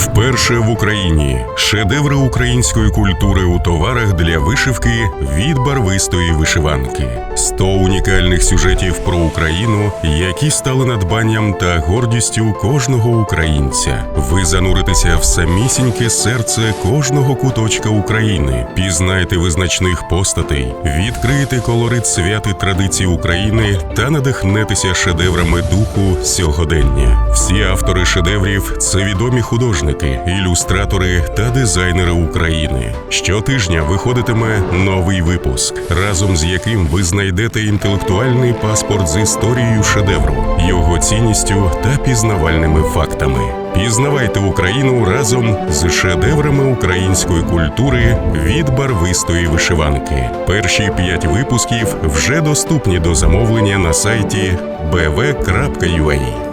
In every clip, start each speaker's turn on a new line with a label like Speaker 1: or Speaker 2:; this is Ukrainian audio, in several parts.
Speaker 1: Вперше в Україні шедеври української культури у товарах для вишивки від барвистої вишиванки. 100 унікальних сюжетів про Україну, які стали надбанням та гордістю кожного українця. Ви зануритеся в самісіньке серце кожного куточка України, пізнайте визначних постатей, відкриєте колорит свят традицій України та надихнетеся шедеврами духу сьогодення. Всі автори шедеврів це відомі художники, ілюстратори та дизайнери України. Щотижня виходитиме новий випуск, разом з яким ви знайдете інтелектуальний паспорт з історією шедевру, його цінністю та пізнавальними фактами. Пізнавайте Україну разом з шедеврами української культури від барвистої вишиванки. Перші п'ять випусків вже доступні до замовлення на сайті bv.ua.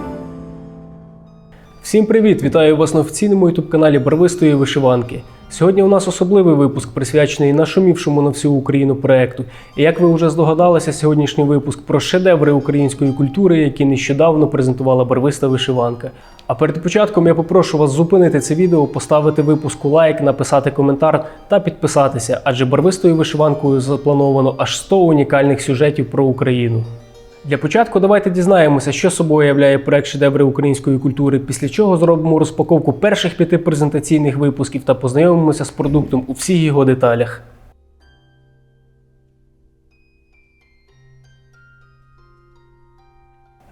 Speaker 2: Всім привіт! Вітаю вас на офіційному ютуб каналі Барвистої вишиванки. Сьогодні у нас особливий випуск присвячений нашумівшому на всю Україну проекту. І як ви вже здогадалися, сьогоднішній випуск про шедеври української культури, які нещодавно презентувала барвиста вишиванка. А перед початком я попрошу вас зупинити це відео, поставити випуску лайк, написати коментар та підписатися, адже барвистою вишиванкою заплановано аж 100 унікальних сюжетів про Україну. Для початку давайте дізнаємося, що собою являє проект шедеври української культури, після чого зробимо розпаковку перших п'яти презентаційних випусків та познайомимося з продуктом у всіх його деталях.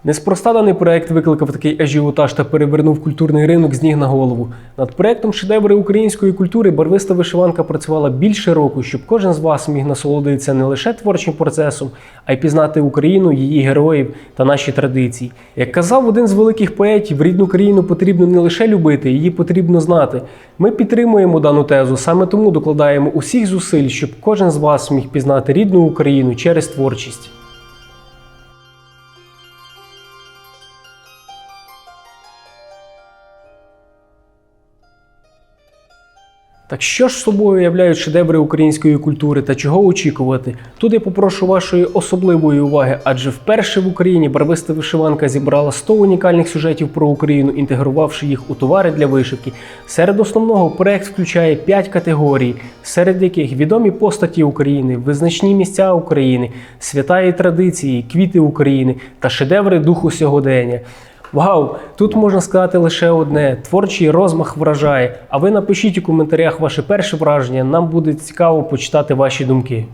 Speaker 2: Неспроста даний проект викликав такий ажіотаж та перевернув культурний ринок з ніг на голову. Над проектом шедеври української культури барвиста вишиванка працювала більше року, щоб кожен з вас міг насолодитися не лише творчим процесом, а й пізнати Україну, її героїв та наші традиції. Як казав один з великих поетів, рідну країну потрібно не лише любити, її потрібно знати. Ми підтримуємо дану тезу, саме тому докладаємо усіх зусиль, щоб кожен з вас міг пізнати рідну Україну через творчість. Так що ж собою являють шедеври української культури та чого очікувати? Тут я попрошу вашої особливої уваги, адже вперше в Україні барвиста вишиванка зібрала 100 унікальних сюжетів про Україну, інтегрувавши їх у товари для вишивки. Серед основного проект включає 5 категорій, серед яких відомі постаті України, визначні місця України, свята і традиції, квіти України та шедеври духу сьогодення. Вау! Тут можна сказати лише одне: творчий розмах вражає. А ви напишіть у коментарях ваше перше враження, нам буде цікаво почитати ваші думки.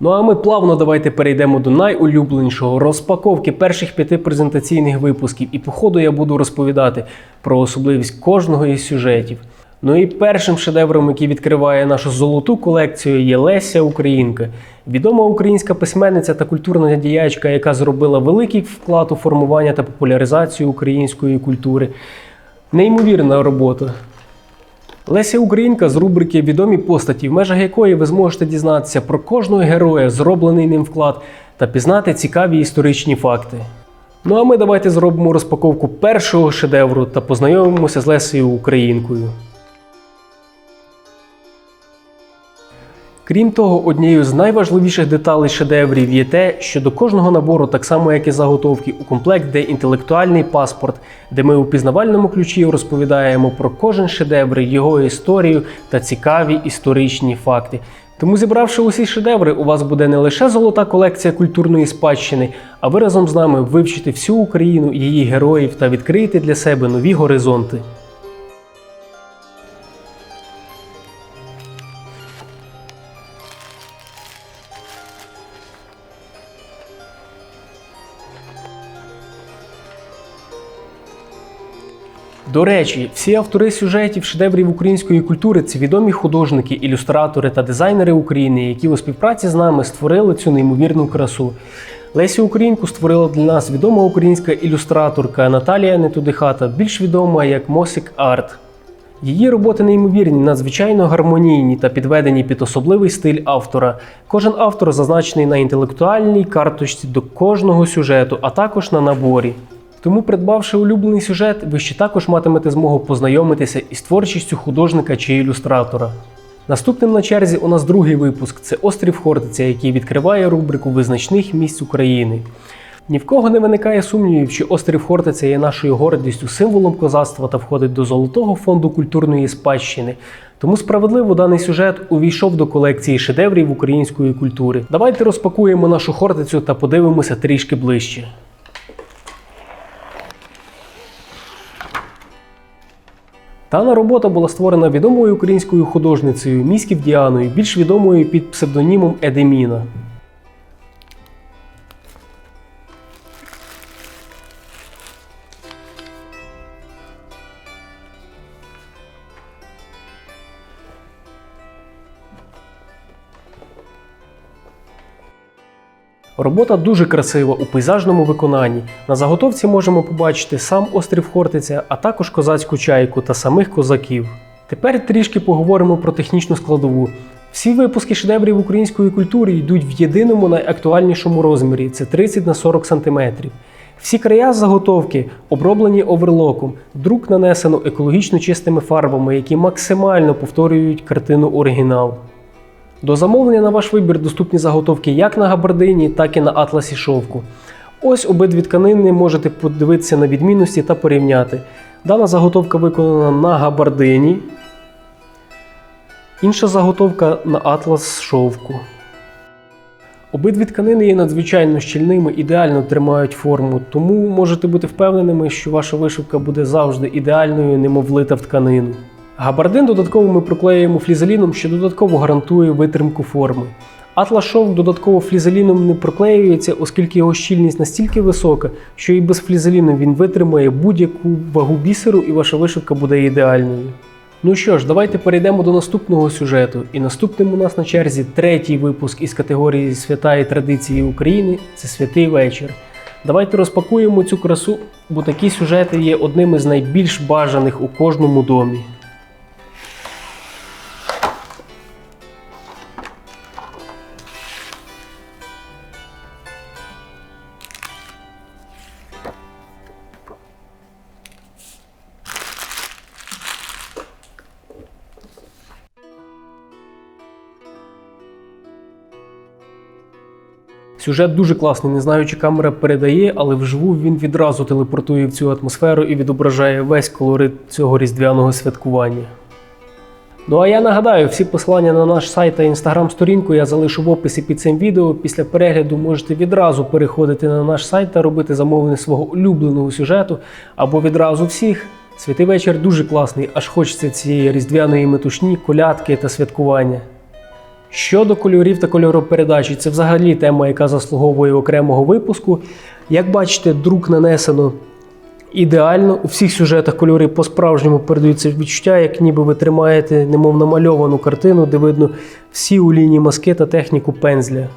Speaker 2: Ну а ми плавно давайте перейдемо до найулюбленішого розпаковки перших п'яти презентаційних випусків. І по ходу я буду розповідати про особливість кожного із сюжетів. Ну і першим шедевром, який відкриває нашу золоту колекцію, є Леся Українка. Відома українська письменниця та культурна діячка, яка зробила великий вклад у формування та популяризацію української культури. Неймовірна робота. Леся Українка з рубрики Відомі постаті, в межах якої ви зможете дізнатися про кожного героя, зроблений ним вклад, та пізнати цікаві історичні факти. Ну а ми давайте зробимо розпаковку першого шедевру та познайомимося з Лесею Українкою. Крім того, однією з найважливіших деталей шедеврів є те, що до кожного набору, так само як і заготовки, у комплект йде інтелектуальний паспорт, де ми у пізнавальному ключі розповідаємо про кожен шедевр, його історію та цікаві історичні факти. Тому, зібравши усі шедеври, у вас буде не лише золота колекція культурної спадщини, а ви разом з нами вивчите всю Україну, її героїв та відкриєте для себе нові горизонти. До речі, всі автори сюжетів шедеврів української культури це відомі художники, ілюстратори та дизайнери України, які у співпраці з нами створили цю неймовірну красу. Лесю Українку створила для нас відома українська ілюстраторка Наталія Нетудихата, більш відома як Мосик Арт. Її роботи неймовірні, надзвичайно гармонійні та підведені під особливий стиль автора. Кожен автор зазначений на інтелектуальній карточці до кожного сюжету, а також на наборі. Тому, придбавши улюблений сюжет, ви ще також матимете змогу познайомитися із творчістю художника чи ілюстратора. Наступним на черзі у нас другий випуск це Острів Хортиця, який відкриває рубрику визначних місць України. Ні в кого не виникає сумнівів, що острів Хортиця є нашою гордістю, символом козацтва та входить до золотого фонду культурної спадщини. Тому справедливо даний сюжет увійшов до колекції шедеврів української культури. Давайте розпакуємо нашу хортицю та подивимося трішки ближче. Дана робота була створена відомою українською художницею Міськів Діаною, більш відомою під псевдонімом Едеміна. Робота дуже красива у пейзажному виконанні. На заготовці можемо побачити сам острів Хортиця, а також козацьку чайку та самих козаків. Тепер трішки поговоримо про технічну складову. Всі випуски шедеврів української культури йдуть в єдиному найактуальнішому розмірі це 30 на 40 см. Всі края заготовки оброблені оверлоком, друк нанесено екологічно чистими фарбами, які максимально повторюють картину оригінал. До замовлення на ваш вибір доступні заготовки як на габардині, так і на атласі шовку. Ось обидві тканини можете подивитися на відмінності та порівняти. Дана заготовка виконана на габардині, інша заготовка на атлас шовку. Обидві тканини є надзвичайно щільними, ідеально тримають форму, тому можете бути впевненими, що ваша вишивка буде завжди ідеальною, немов влита в тканину. Габардин додатково ми проклеюємо флізеліном, що додатково гарантує витримку форми. Атлас шовк додатково флізеліном не проклеюється, оскільки його щільність настільки висока, що і без флізеліну він витримає будь-яку вагу бісеру і ваша вишивка буде ідеальною. Ну що ж, давайте перейдемо до наступного сюжету. І наступним у нас на черзі третій випуск із категорії Свята і традиції України це святий вечір. Давайте розпакуємо цю красу, бо такі сюжети є одним із найбільш бажаних у кожному домі. Сюжет дуже класний, не знаю, чи камера передає, але вживу він відразу телепортує в цю атмосферу і відображає весь колорит цього різдвяного святкування. Ну а я нагадаю, всі посилання на наш сайт та інстаграм-сторінку я залишу в описі під цим відео. Після перегляду можете відразу переходити на наш сайт та робити замовлення свого улюбленого сюжету або відразу всіх. Святий вечір дуже класний, аж хочеться цієї різдвяної метушні, колядки та святкування. Щодо кольорів та кольоропередачі, це взагалі тема, яка заслуговує окремого випуску. Як бачите, друк нанесено ідеально. У всіх сюжетах кольори по-справжньому передаються відчуття, як ніби ви тримаєте немов намальовану картину, де видно всі у лінії маски та техніку пензля.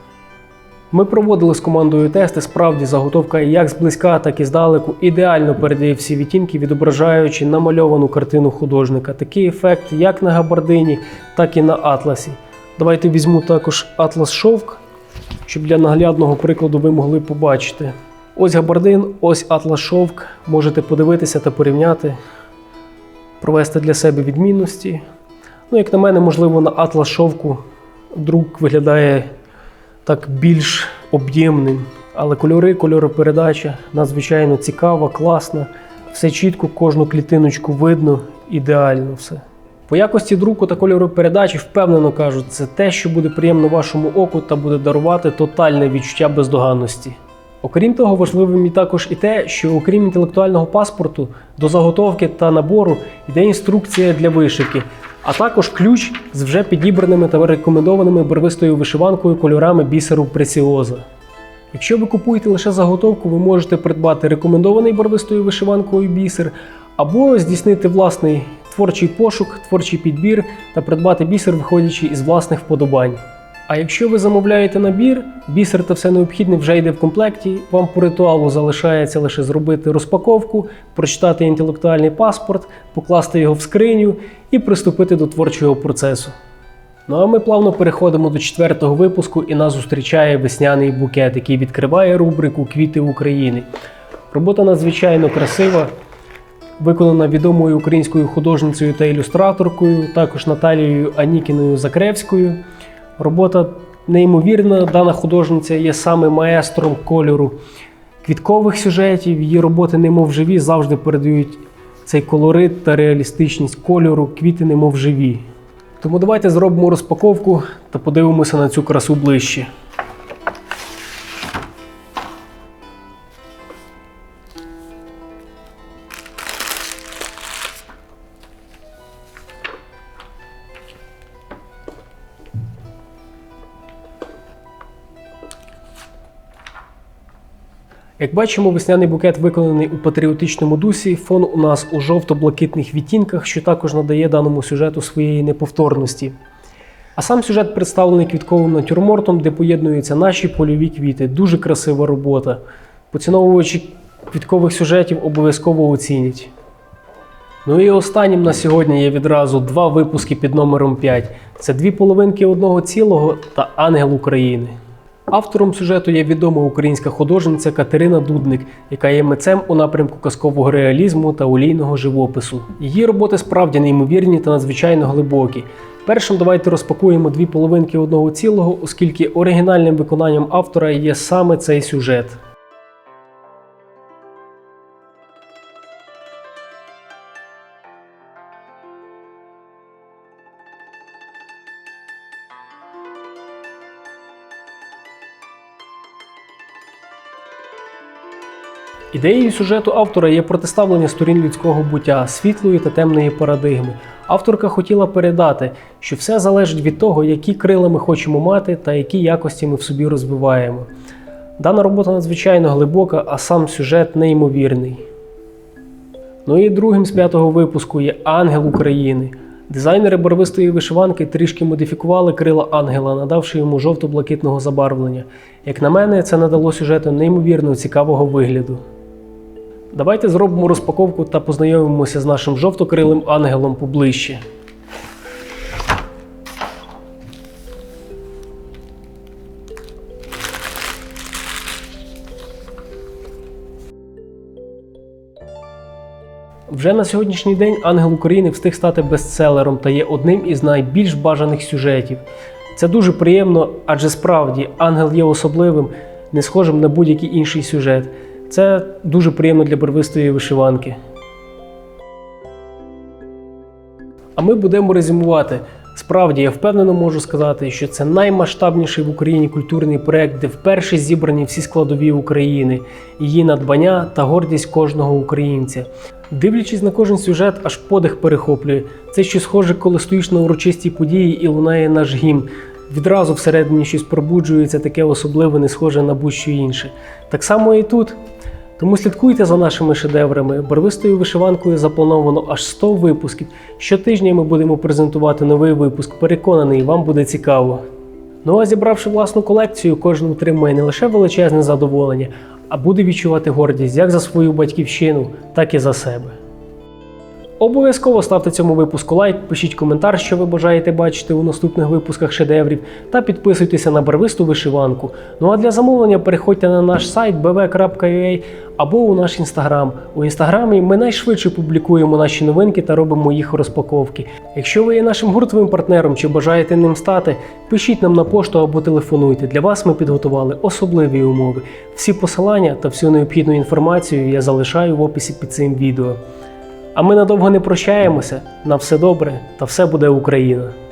Speaker 2: Ми проводили з командою тести. Справді заготовка як зблизька, так і здалеку ідеально передає всі відтінки, відображаючи намальовану картину художника. Такий ефект як на габардині, так і на атласі. Давайте візьму також атлас шовк, щоб для наглядного прикладу ви могли побачити. Ось габардин, ось атлас шовк. Можете подивитися та порівняти, провести для себе відмінності. Ну, як на мене, можливо, на атлас шовку друк виглядає так більш об'ємним. Але кольори, кольоропередача надзвичайно цікава, класна. Все чітко, кожну клітиночку видно, ідеально все. По якості друку та кольору передачі впевнено кажуть, це те, що буде приємно вашому оку та буде дарувати тотальне відчуття бездоганності. Окрім того, важливим і також і те, що окрім інтелектуального паспорту, до заготовки та набору йде інструкція для вишивки, а також ключ з вже підібраними та рекомендованими барвистою вишиванкою кольорами бісеру преціоза. Якщо ви купуєте лише заготовку, ви можете придбати рекомендований барвистою вишиванкою бісер або здійснити власний творчий пошук, творчий підбір та придбати бісер, виходячи із власних вподобань. А якщо ви замовляєте набір, бісер та все необхідне вже йде в комплекті. Вам по ритуалу залишається лише зробити розпаковку, прочитати інтелектуальний паспорт, покласти його в скриню і приступити до творчого процесу. Ну а ми плавно переходимо до четвертого випуску, і нас зустрічає весняний букет, який відкриває рубрику Квіти України. Робота надзвичайно красива, виконана відомою українською художницею та ілюстраторкою, також Наталією Анікіною Закревською. Робота неймовірна. Дана художниця є саме маестром кольору. квіткових сюжетів. Її роботи немов живі завжди передають цей колорит та реалістичність кольору, квіти немов живі. Тому давайте зробимо розпаковку та подивимося на цю красу ближче. Як бачимо, весняний букет виконаний у патріотичному дусі. Фон у нас у жовто-блакитних відтінках, що також надає даному сюжету своєї неповторності. А сам сюжет представлений квітковим натюрмортом, де поєднуються наші польові квіти. Дуже красива робота. Поціновувачі квіткових сюжетів обов'язково оцінять. Ну і останнім на сьогодні є відразу два випуски під номером 5. Це дві половинки одного цілого та Ангел України. Автором сюжету є відома українська художниця Катерина Дудник, яка є митцем у напрямку казкового реалізму та олійного живопису. Її роботи справді неймовірні та надзвичайно глибокі. Першим давайте розпакуємо дві половинки одного цілого, оскільки оригінальним виконанням автора є саме цей сюжет. Ідеєю сюжету автора є протиставлення сторін людського буття, світлої та темної парадигми. Авторка хотіла передати, що все залежить від того, які крила ми хочемо мати та які якості ми в собі розвиваємо. Дана робота надзвичайно глибока, а сам сюжет неймовірний. Ну і другим з п'ятого випуску є Ангел України. Дизайнери барвистої вишиванки трішки модифікували крила ангела, надавши йому жовто-блакитного забарвлення. Як на мене, це надало сюжету неймовірно цікавого вигляду. Давайте зробимо розпаковку та познайомимося з нашим жовтокрилим ангелом поближче. Вже на сьогоднішній день Ангел України встиг стати бестселером та є одним із найбільш бажаних сюжетів. Це дуже приємно, адже справді ангел є особливим, не схожим на будь-який інший сюжет. Це дуже приємно для барвистої вишиванки. А ми будемо резюмувати. Справді, я впевнено можу сказати, що це наймасштабніший в Україні культурний проект, де вперше зібрані всі складові України, її надбання та гордість кожного українця. Дивлячись на кожен сюжет, аж подих перехоплює. Це щось схоже, коли стоїш на урочистій події і лунає наш гімн. Відразу всередині щось пробуджується, таке особливе, не схоже на будь-що інше. Так само і тут. Тому слідкуйте за нашими шедеврами. Барвистою вишиванкою заплановано аж 100 випусків. Щотижня ми будемо презентувати новий випуск. Переконаний, вам буде цікаво. Ну а зібравши власну колекцію, кожен отримує не лише величезне задоволення, а буде відчувати гордість як за свою батьківщину, так і за себе. Обов'язково ставте цьому випуску лайк, пишіть коментар, що ви бажаєте бачити у наступних випусках шедеврів, та підписуйтеся на барвисту вишиванку. Ну а для замовлення переходьте на наш сайт bv.ua або у наш інстаграм. У інстаграмі ми найшвидше публікуємо наші новинки та робимо їх розпаковки. Якщо ви є нашим гуртовим партнером чи бажаєте ним стати, пишіть нам на пошту або телефонуйте. Для вас ми підготували особливі умови. Всі посилання та всю необхідну інформацію я залишаю в описі під цим відео. А ми надовго не прощаємося. На все добре та все буде Україна!